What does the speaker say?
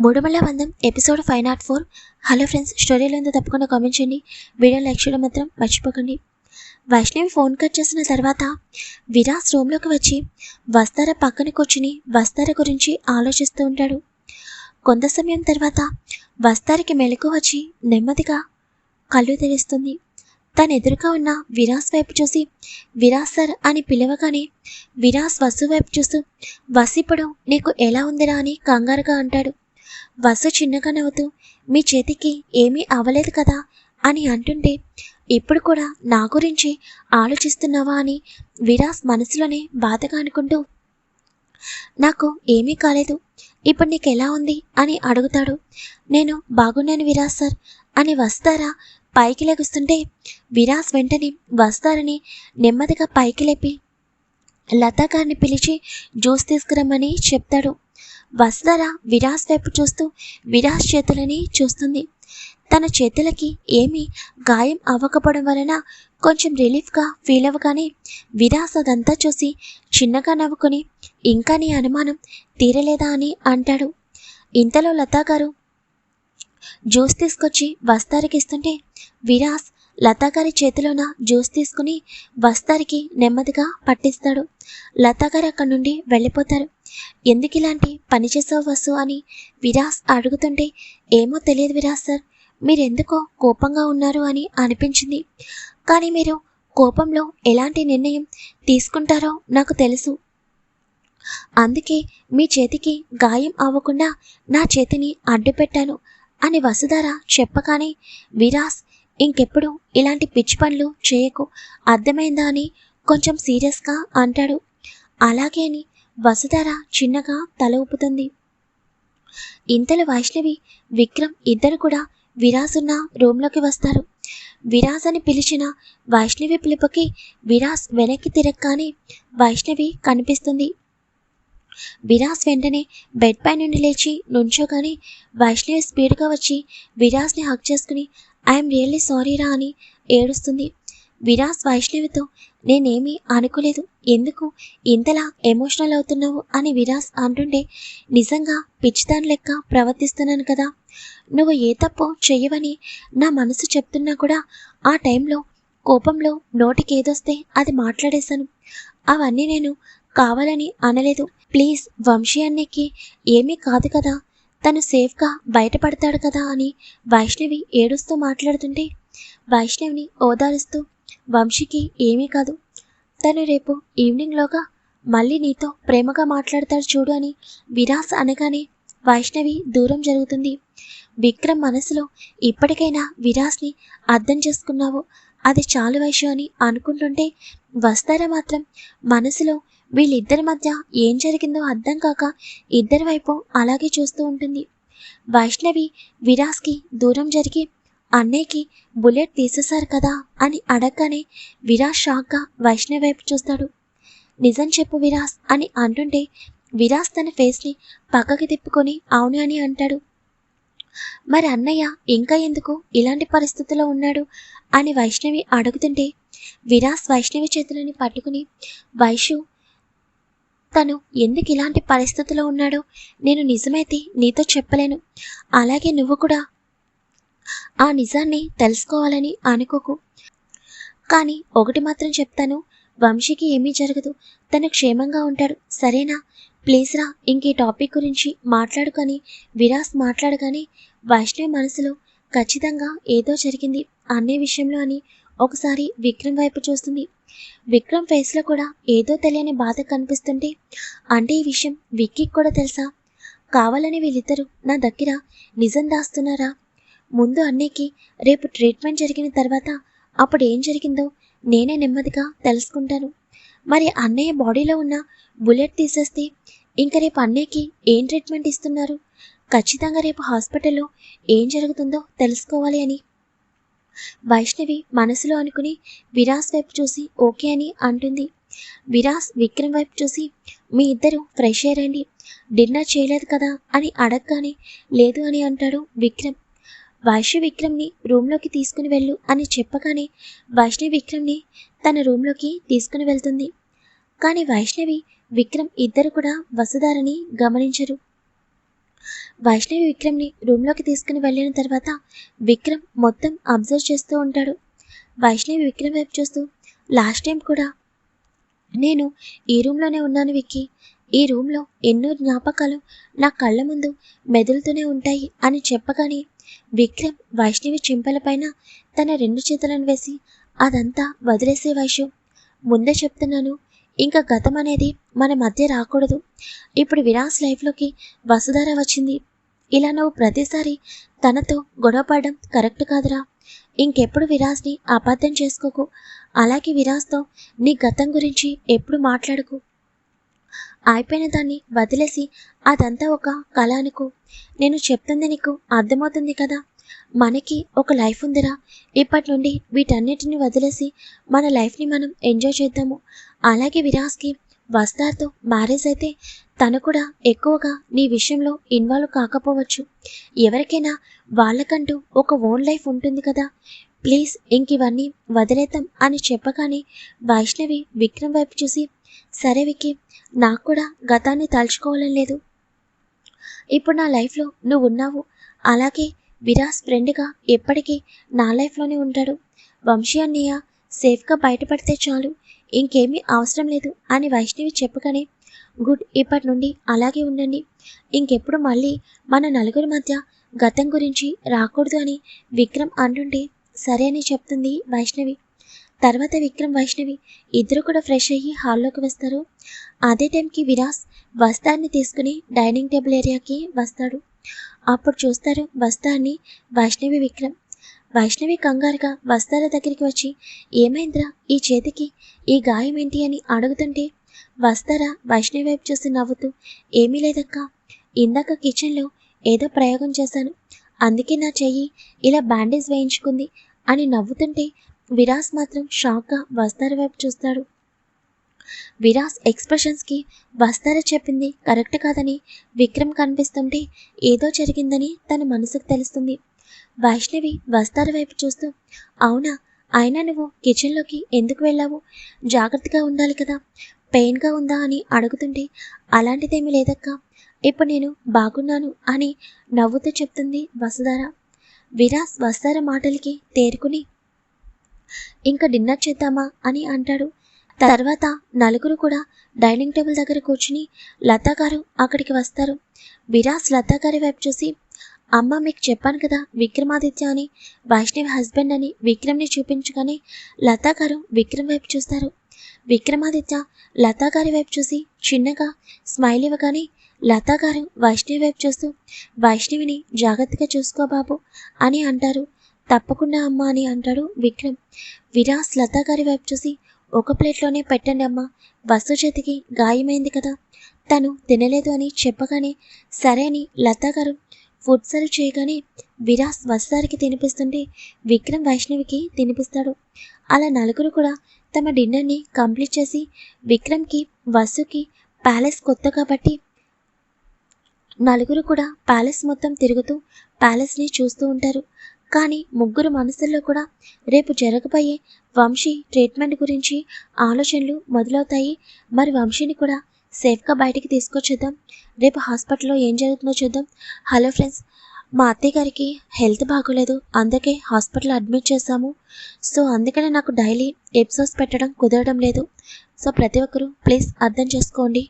మూడుమల వందం episode five nought four. Hello friends స్టోరీలో ఉందో తప్పకుండా కామెంట్ చేయండి. వీడియో లైక్ చేయడం మాత్రం మర్చిపోకండి. వైష్ణవి ఫోన్ కట్ చేసిన తర్వాత విరాస్ రూమ్లోకి వచ్చి వస్తార పక్కన కూర్చుని వస్తార గురించి ఆలోచిస్తూ ఉంటాడు. కొంత సమయం తర్వాత వస్తారికి మెలకు వచ్చి నెమ్మదిగా కళ్ళు తెరుస్తుంది. తన ఎదురుగా ఉన్న విరాస్ వైపు చూసి విరాస్ సార్ అని పిలవగానే విరాస్ వసు వైపు చూస్తూ వసిప్పుడు నీకు ఎలా ఉందిరా అని కంగారుగా అంటాడు. వసు చిన్నగా నవ్వుతూ మీ చేతికి ఏమీ అవ్వలేదు కదా? అని అంటుంటే ఇప్పుడు కూడా నా గురించి ఆలోచిస్తున్నావా? అని విరాస్ మనసులోనే బాధగా అనుకుంటూ నాకు ఏమీ కాలేదు. ఇప్పుడు నీకు ఎలా ఉంది? అని అడుగుతాడు. నేను బాగున్నాను విరాస్ సార్. అని వస్తారా? పైకి లెగుస్తుంటే విరాస్ వెంటనే వస్తారని నెమ్మదిగా పైకి లేపి లతా గారిని పిలిచి జ్యూస్ తీసుకురమ్మని చెప్తాడు. వసుధర విరాస్ వైపు చూస్తూ విరాస్ చేతులని చూస్తుంది. తన చేతులకి ఏమీ గాయం అవ్వకపోవడం వలన కొంచెం రిలీఫ్గా ఫీల్ అవ్వగానే విరాస్ అదంతా చూసి చిన్నగా నవ్వుకొని ఇంకా నీ అనుమానం తీరలేదా అని అంటాడు. ఇంతలో లతా గారు జ్యూస్ తీసుకొచ్చి వస్తారికి ఇస్తుంటే విరాస్ లతాగారి చేతిలోన జ్యూస్ తీసుకుని వస్తారికి నెమ్మదిగా పట్టిస్తాడు. లతాగారు అక్కడి నుండి వెళ్ళిపోతారు. ఎందుకు ఇలాంటి పని చేసావు వసు అని విరాస్ అడుగుతుంటే ఏమో తెలియదు విరాస్ సార్ మీరెందుకో కోపంగా ఉన్నారు అని అనిపించింది. కానీ మీరు కోపంలో ఎలాంటి నిర్ణయం తీసుకుంటారో నాకు తెలుసు. అందుకే మీ చేతికి గాయం అవ్వకుండా నా చేతిని అడ్డు పెట్టాను అని వసుధార చెప్పగానే విరాస్ ఇంకెప్పుడు ఇలాంటి పిచ్చి పనులు చేయకు. అర్థమైందా అని కొంచెం సీరియస్గా అంటాడు. అలాగే అని వసుధార చిన్నగా తల ఊపుతుంది. ఇంతలో వైష్ణవి విక్రమ్ ఇద్దరు కూడా విరాస్ ఉన్న రూమ్లోకి వస్తారు. విరాస్ అని పిలిచిన వైష్ణవి పిలుపుకి విరాస్ వెనక్కి తిరగగానే వైష్ణవి కనిపిస్తుంది. విరాస్ వెంటనే బెడ్ పై నుండి లేచి నుంచోగానే వైష్ణవి స్పీడ్గా వచ్చి విరాస్ని హక్ చేసుకుని ఐఎమ్ రియల్లీ సారీ రా అని ఏడుస్తుంది. విరాస్ వైష్ణవితో నేనేమీ అనుకోలేదు. ఎందుకు ఇంతలా ఎమోషనల్ అవుతున్నావు? అని విరాస్ అంటుంటే నిజంగా పిచ్చిదాని లెక్క ప్రవర్తిస్తున్నాను కదా. నువ్వు ఏ తప్పు చెయ్యవని నా మనసు చెప్తున్నా కూడా ఆ టైంలో కోపంలో నోటికి ఏదొస్తే అది మాట్లాడేశాను. అవన్నీ నేను కావాలని అనలేదు. ప్లీజ్ వంశీ అన్నకి ఏమీ కాదు కదా. తను సేఫ్గా బయటపడతాడు కదా అని వైష్ణవి ఏడుస్తూ మాట్లాడుతుంటే వైష్ణవిని ఓదారుస్తూ వంశీకి ఏమీ కాదు. తను రేపు ఈవినింగ్లోగా మళ్ళీ నీతో ప్రేమగా మాట్లాడతాడు చూడు అని విరాస్ అనగానే వైష్ణవి దూరం జరుగుతుంది. విక్రమ్ మనసులో ఇప్పటికైనా విరాస్ని అర్థం చేసుకున్నావు. అది చాలు వైషు అని అనుకుంటుంటే వస్తారా మాత్రం? మనసులో వీళ్ళిద్దరి మధ్య ఏం జరిగిందో అర్థం కాక ఇద్దరి వైపు అలాగే చూస్తూ ఉంటుంది. వైష్ణవి విరాస్కి దూరం జరిగి అన్నయ్యకి బుల్లెట్ తీసేశారు కదా అని అడగగానే విరాస్ షాక్గా వైష్ణవి వైపు చూస్తాడు. నిజం చెప్పు విరాస్ అని అంటుంటే విరాస్ తన ఫేస్ని పక్కకి తిప్పుకొని అవును అని అంటాడు. మరి అన్నయ్య ఇంకా ఎందుకు ఇలాంటి పరిస్థితుల్లో ఉన్నాడు? అని వైష్ణవి అడుగుతుంటే విరాస్ వైష్ణవి చేతులని పట్టుకుని వైషు తను ఎందుకు ఇలాంటి పరిస్థితిలో ఉన్నాడో నేను నిజమైతే నీతో చెప్పలేను. అలాగే నువ్వు కూడా. ఆ నిజాన్ని తెలుసుకోవాలని అనుకోకు. కానీ ఒకటి మాత్రం చెప్తాను. వంశీకి ఏమీ జరగదు. తను క్షేమంగా ఉంటాడు. సరేనా? ప్లీజ్ రా ఇంక ఈ టాపిక్ గురించి మాట్లాడుకొని విరాస్ మాట్లాడగానే వైష్ణవి మనసులో ఖచ్చితంగా ఏదో జరిగింది అనే విషయంలో అని ఒకసారి విక్రమ్ వైపు చూస్తుంది. విక్రమ్ ఫేస్లో కూడా ఏదో తెలియని బాధ కనిపిస్తుంటే అంటే ఈ విషయం విక్కీకి కూడా తెలుసా? కావాలని వీళ్ళిద్దరూ నా దగ్గర నిజం దాస్తున్నారా? ముందు అన్నయ్యకి రేపు ట్రీట్మెంట్ జరిగిన తర్వాత అప్పుడు ఏం జరిగిందో నేనే నెమ్మదిగా తెలుసుకుంటాను. మరి అన్నయ్య బాడీలో ఉన్న బుల్లెట్ తీసేస్తే ఇంక రేపు అన్నయ్యకి ఏం ట్రీట్మెంట్ ఇస్తున్నారు? ఖచ్చితంగా రేపు హాస్పిటల్లో ఏం జరుగుతుందో తెలుసుకోవాలి అని వైష్ణవి మనసులో అనుకుని విరాస్ వైపు చూసి ఓకే అని అంటుంది. విరాస్ విక్రమ్ వైపు చూసి మీ ఇద్దరు ఫ్రెష్ అయ్యారండి డిన్నర్ చేయలేదు కదా? అని అడగగానే లేదు అని అంటాడు విక్రమ్. వైష్ణవి విక్రమ్ని రూమ్లోకి తీసుకుని వెళ్ళు అని చెప్పగానే వైష్ణవి విక్రమ్ని తన రూమ్లోకి తీసుకుని వెళ్తుంది. కానీ వైష్ణవి విక్రమ్ ఇద్దరు కూడా వసుధారని గమనించరు. వైష్ణవి విక్రమ్ని రూమ్లోకి తీసుకుని వెళ్ళిన తర్వాత విక్రమ్ మొత్తం అబ్జర్వ్ చేస్తూ ఉంటాడు. వైష్ణవి విక్రమ్ వైపు చూస్తూ లాస్ట్ టైం కూడా నేను ఈ రూమ్లోనే ఉన్నాను విక్కీ. ఈ రూమ్లో ఎన్నో జ్ఞాపకాలు నా కళ్ళ ముందు మెదులుతూనే ఉంటాయి అని చెప్పగానే విక్రమ్ వైష్ణవి చింపలపైన తన రెండు చేతులను వేసి అదంతా వదిలేసే వైషు. ముందే చెప్తున్నాను ఇంకా గతం అనేది మన మధ్య రాకూడదు. ఇప్పుడు విరాస్ లైఫ్లోకి వసుధార వచ్చింది. ఇలా నువ్వు ప్రతిసారి తనతో గొడవపడడం కరెక్ట్ కాదురా. ఇంకెప్పుడు విరాస్ని అబద్ధం చేసుకోకు. అలాగే విరాస్తో నీ గతం గురించి ఎప్పుడు మాట్లాడకు. అయిపోయిన దాన్ని వదిలేసి అదంతా ఒక కళ అనుకో. నేను చెప్తుంది నీకు అర్థమవుతుంది కదా. మనకి ఒక లైఫ్ ఉందిరా. ఇప్పటి నుండి వీటన్నిటిని వదిలేసి మన లైఫ్ని మనం ఎంజాయ్ చేద్దాము. అలాగే విరాస్కి వస్తార్తో మ్యారేజ్ అయితే తను కూడా ఎక్కువగా నీ విషయంలో ఇన్వాల్వ్ కాకపోవచ్చు. ఎవరికైనా వాళ్ళకంటూ ఒక ఓన్ లైఫ్ ఉంటుంది కదా. ప్లీజ్ ఇంక ఇవన్నీ వదిలేద్దాం అని చెప్పగానే వైష్ణవి విక్రమ్ వైపు చూసి సరే వికి నాకు కూడా గతాన్ని తలుచుకోవాలని లేదు. ఇప్పుడు నా లైఫ్లో నువ్వు ఉన్నావు అలాగే విరాస్ ఫ్రెండ్గా ఎప్పటికీ నా లైఫ్లోనే ఉంటాడు. వంశీ అన్నయ్య సేఫ్గా బయటపడితే చాలు ఇంకేమీ అవసరం లేదు అని వైష్ణవి చెప్పగానే గుడ్ ఇప్పటి నుండి అలాగే ఉండండి. ఇంకెప్పుడు మళ్ళీ మన నలుగురి మధ్య గతం గురించి రాకూడదు అని విక్రమ్ అంటుంటే సరే అని చెప్తుంది వైష్ణవి. తర్వాత విక్రమ్ వైష్ణవి ఇద్దరు కూడా ఫ్రెష్ అయ్యి హాల్లోకి వస్తారు. అదే టైంకి విరాస్ వస్త్రాన్ని తీసుకుని డైనింగ్ టేబుల్ ఏరియాకి వస్తాడు. అప్పుడు చూస్తారు బస్తాన్ని వైష్ణవి విక్రమ్. వైష్ణవి కంగారుగా వస్తాల దగ్గరికి వచ్చి ఏమైందిరా? ఈ చేతికి ఈ గాయం ఏంటి అని అడుగుతుంటే వస్తారా వైష్ణవి వైపు చూసి నవ్వుతూ ఏమీ లేదక్క ఇందాక కిచెన్లో ఏదో ప్రయోగం చేశాను. అందుకే నా చెయ్యి ఇలా బ్యాండేజ్ వేయించుకుంది అని నవ్వుతుంటే విరాస్ మాత్రం షాక్గా వస్తారు వైపు చూస్తాడు. విరాస్ ఎక్స్ప్రెషన్స్కి వస్తార చెప్పింది కరెక్ట్ కాదని విక్రమ్ కనిపిస్తుంటే ఏదో జరిగిందని తన మనసుకు తెలుస్తుంది. వైష్ణవి వస్తార వైపు చూస్తూ అవునా అయినా నువ్వు కిచెన్లోకి ఎందుకు వెళ్ళావు? జాగ్రత్తగా ఉండాలి కదా. పెయిన్గా ఉందా అని అడుగుతుంటే అలాంటిదేమీ లేదక్క. ఇప్పుడు నేను బాగున్నాను అని నవ్వుతూ చెప్తుంది వసుధార. విరాస్ వస్తార మాటలకి తేరుకుని ఇంకా డిన్నర్ చేద్దామా అని అంటాడు తర్వాత నలుగురు కూడా డైనింగ్ టేబుల్ దగ్గర కూర్చుని లతా గారు అక్కడికి వస్తారు. విరాస్ లతా గారి వైపు చూసి అమ్మ మీకు చెప్పాను కదా విక్రమాదిత్య అని వైష్ణవి హస్బెండ్ అని విక్రమ్ని చూపించగానే లతా గారు విక్రమ్ వైపు చూస్తారు. విక్రమాదిత్య లతా గారి వైపు చూసి చిన్నగా స్మైల్ ఇవ్వగానే లతా గారు వైష్ణవి వైపు చూస్తూ వైష్ణవిని జాగ్రత్తగా చూసుకో బాబు అని అంటారు. తప్పకుండా అమ్మ అని అంటాడు విక్రమ్. విరాస్ లతా గారి వైపు చూసి ఒక ప్లేట్లోనే పెట్టండి అమ్మా. వస్తు చేతికి గాయమైంది కదా. తను తినలేదు అని చెప్పగానే సరే అని లతా గారు ఫుడ్ సర్వ్ చేయగానే విరాస్ వస్తారికి తినిపిస్తుంటే విక్రమ్ వైష్ణవికి తినిపిస్తాడు. అలా నలుగురు కూడా తమ డిన్నర్ని కంప్లీట్ చేసి విక్రమ్కి వసుకి ప్యాలెస్ కొత్త కాబట్టి నలుగురు కూడా ప్యాలెస్ మొత్తం తిరుగుతూ ప్యాలెస్ని చూస్తూ ఉంటారు. కానీ ముగ్గురు మనసుల్లో కూడా రేపు జరగబోయే వంశీ ట్రీట్మెంట్ గురించి ఆలోచనలు మొదలవుతాయి. మరి వంశీని కూడా సేఫ్గా బయటికి తీసుకొచ్చేద్దాం. రేపు హాస్పిటల్లో ఏం జరుగుతుందో చూద్దాం. హలో ఫ్రెండ్స్ మా అత్తయ్య గారికి హెల్త్ బాగోలేదు. అందుకే హాస్పిటల్ అడ్మిట్ చేశాము. సో అందుకనే నాకు డైలీ ఎపిసోడ్స్ పెట్టడం కుదరడం లేదు. సో ప్రతి ఒక్కరూ ప్లీజ్ అర్థం చేసుకోండి.